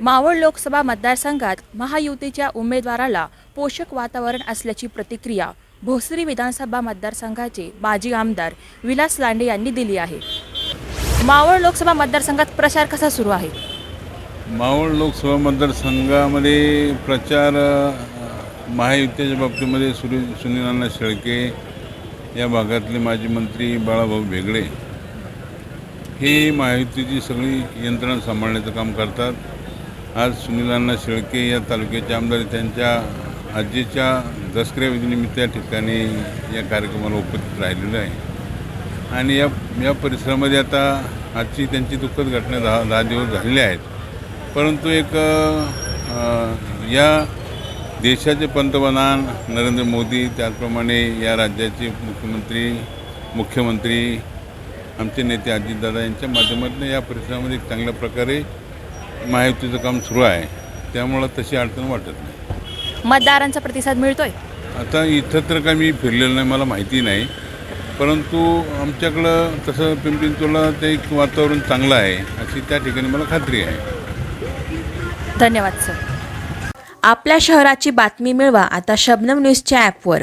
मावळ लोकसभा मतदारसंघात महायुतीच्या उमेदवाराला पोषक वातावरण असल्याची प्रतिक्रिया भोसरी विधानसभा मतदारसंघाचे माजी आमदार विलास लांडे यांनी दिली आहे. मावळ लोकसभा मतदारसंघात प्रचार कसा सुरू आहे? मावळ लोकसभा मतदारसंघामध्ये प्रचार महायुतीच्या बाबतीमध्ये सुनील सुनील अण्णा शेळके या भागातले माजी मंत्री बाळाभाऊ भेगडे हे महायुतीची सगळी यंत्रणा सांभाळण्याचं काम करतात. आज सुनीलांना शेळके या तालुक्याचे आमदार त्यांच्या आजीच्या दसऱ्याविधीनिमित्त या ठिकाणी या कार्यक्रमाला उपस्थित राहिलेलं आहे. आणि या या परिसरामध्ये आता आजची त्यांची दुःखद घटना दहा दहा दिवस झालेल्या आहेत. परंतु एक या देशाचे पंतप्रधान नरेंद्र मोदी त्याचप्रमाणे या राज्याचे मुख्यमंत्री मुख्यमंत्री आमचे नेते अजितदादा यांच्या माध्यमातून या परिसरामध्ये एक चांगल्या प्रकारे महायुतीचं काम सुरू आहे. त्यामुळं तशी अडचण वाटत नाही. मतदारांचा प्रतिसाद मिळतोय? आता इथं तर काय मी फिरलेलं नाही मला माहिती नाही. परंतु आमच्याकडं तसं चिंचवडला ते एक वातावरण चांगलं आहे अशी त्या ठिकाणी मला खात्री आहे. धन्यवाद सर. आपल्या शहराची बातमी मिळवा आता शबनम न्यूजच्या ॲपवर.